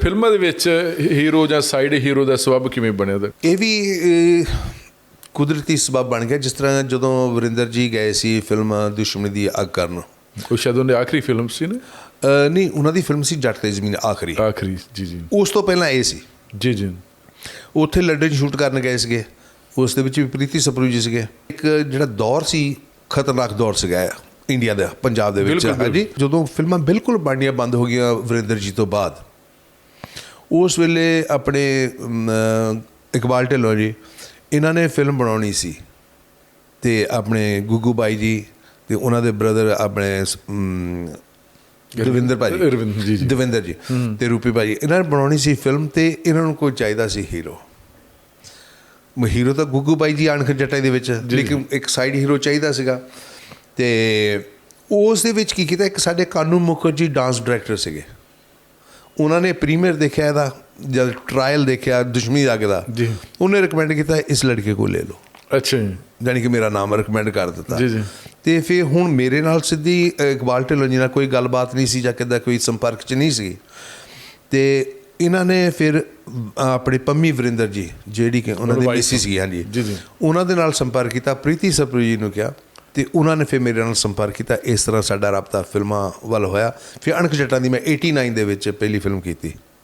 ਫਿਲਮਾਂ ਦੇ ਵਿੱਚ ਹੀਰੋ ਜਾਂ ਸਾਈਡ ਹੀਰੋ ਦਾ ਸਬਬ ਕਿਵੇਂ ਬਣਿਆ ਉਹਦਾ? ਇਹ ਵੀ ਕੁਦਰਤੀ ਸਬਬ ਬਣ ਗਿਆ ਜਿਸ ਤਰ੍ਹਾਂ ਜਦੋਂ ਵਰਿੰਦਰ ਜੀ ਗਏ ਸੀ ਫਿਲਮ ਦੁਸ਼ਮਣੀ ਦੀ ਅੱਗ ਕਰਨ। ਉਹ ਸ਼ਾਇਦ ਉਹਨੇ ਆਖਰੀ ਫਿਲਮ ਸੀ ਨਾ? ਨਹੀਂ ਉਹਨਾਂ ਦੀ ਫਿਲਮ ਸੀ ਜੱਟ ਤੇ ਜ਼ਮੀਨ ਆਖਰੀ। ਆਖਰੀ ਜੀ ਜੀ। ਉਸ ਤੋਂ ਪਹਿਲਾਂ ਇਹ ਸੀ। ਜੀ ਜੀ। ਉੱਥੇ ਲੰਡਨ ਸ਼ੂਟ ਕਰਨ ਗਏ ਸੀਗੇ। ਉਸ ਦੇ ਵਿੱਚ ਵੀ ਪ੍ਰੀਤੀ ਸਪਰੂ ਜੀ ਸੀਗੇ। ਇੱਕ ਜਿਹੜਾ ਦੌਰ ਸੀ ਖਤਰਨਾਕ ਦੌਰ ਸੀਗਾ ਇੰਡੀਆ ਦਾ ਪੰਜਾਬ ਦੇ ਵਿੱਚ। ਹਾਂਜੀ ਜਦੋਂ ਫਿਲਮਾਂ ਬਿਲਕੁਲ ਬਣਨੀਆਂ ਬੰਦ ਹੋ ਗਈਆਂ ਵਰਿੰਦਰ ਜੀ ਤੋਂ ਬਾਅਦ ਉਸ ਵੇਲੇ ਆਪਣੇ ਇਕਬਾਲ ਢਿੱਲੋਂ ਜੀ ਇਹਨਾਂ ਨੇ ਫਿਲਮ ਬਣਾਉਣੀ ਸੀ ਤੇ ਆਪਣੇ ਗੁੱਗੂ ਬਾਈ ਜੀ ਤੇ ਉਹਨਾਂ ਦੇ ਬ੍ਰਦਰ ਆਪਣੇ ਅਮ, ਦਵਿੰਦਰ ਭਾਜੀ। ਰਵਿੰਦਰ ਜੀ, ਜੀ। ਦਵਿੰਦਰ ਜੀ ਤੇ ਰੂਪੀ ਭਾਜੀ। ਇਹਨਾਂ ਨੇ ਬਣਾਉਣੀ ਸੀ ਫਿਲਮ ਤੇ ਇਹਨਾਂ ਨੂੰ ਕੋਈ ਚਾਹੀਦਾ ਸੀ ਹੀਰੋ ਹੀਰੋ ਤਾਂ ਗੁੱਗੂ ਬਾਈ ਜੀ ਅਣਖ ਜੱਟਾਂ ਦੇ ਵਿੱਚ। ਲੇਕਿਨ ਇੱਕ ਸਾਈਡ ਹੀਰੋ ਚਾਹੀਦਾ ਸੀਗਾ। ਤੇ ਉਸ ਦੇ ਵਿੱਚ ਕੀ ਕੀਤਾ ਇੱਕ ਸਾਡੇ ਕਾਨੂ ਮੁਖਰਜੀ ਡਾਂਸ ਡਾਇਰੈਕਟਰ ਸੀਗੇ। ਉਹਨਾਂ ਨੇ ਪ੍ਰੀਮੀਅਰ ਦੇਖਿਆ ਇਹਦਾ ਜਦ ਟ੍ਰਾਇਲ ਦੇਖਿਆ ਦੁਸ਼ਮਣੀ ਦਾ ਦਾ ਜੀ। ਉਹਨੇ ਰეკਮੈਂਡ ਕੀਤਾ ਇਸ ਲੜਕੇ ਕੋ ਲੈ ਲਓ। ਅੱਛਾ ਜੀ। ਜਾਨੀ ਕਿ ਮੇਰਾ ਨਾਮ ਰეკਮੈਂਡ ਕਰ ਦਿੱਤਾ। ਜੀ ਜੀ। ਤੇ ਫਿਰ ਹੁਣ ਮੇਰੇ ਨਾਲ ਸਿੱਧੀ ਇਕਬਾਲ ਢਿੱਲੋਂ ਜੀ ਨਾਲ ਕੋਈ ਗੱਲਬਾਤ ਨਹੀਂ ਸੀ ਜਾਂ ਕਿਦਾਂ ਕੋਈ ਸੰਪਰਕ ਚ ਨਹੀਂ ਸੀ। ਤੇ ਇਹਨਾਂ ਨੇ ਫਿਰ ਆਪਣੇ ਪੰਮੀ ਵਰਿੰਦਰ ਜੀ ਜਿਹੜੀ ਕਿ ਉਹਨਾਂ ਦੇ ਮਿਸਿਸ ਸੀ ਹਾਂਜੀ। ਜੀ ਜੀ। ਉਹਨਾਂ ਦੇ ਨਾਲ ਸੰਪਰਕ ਕੀਤਾ ਪ੍ਰੀਤੀ ਸਪਰੂ ਜੀ ਨੂੰ ਕਿਹਾ ਤੇ ਉਹਨਾਂ ਨੇ ਫਿਰ ਮੇਰੇ ਨਾਲ ਸੰਪਰਕ ਕੀਤਾ। ਇਸ ਤਰ੍ਹਾਂ ਸਾਡਾ ਰਾਬਤਾ ਫਿਲਮਾਂ ਵੱਲ ਹੋਇਆ। ਫਿਰ ਅਣਖ ਜੱਟਾਂ ਦੀ ਮੈਂ 89 ਦੇ ਵਿੱਚ ਪਹਿਲੀ ਫਿਲਮ ਕੀਤੀ।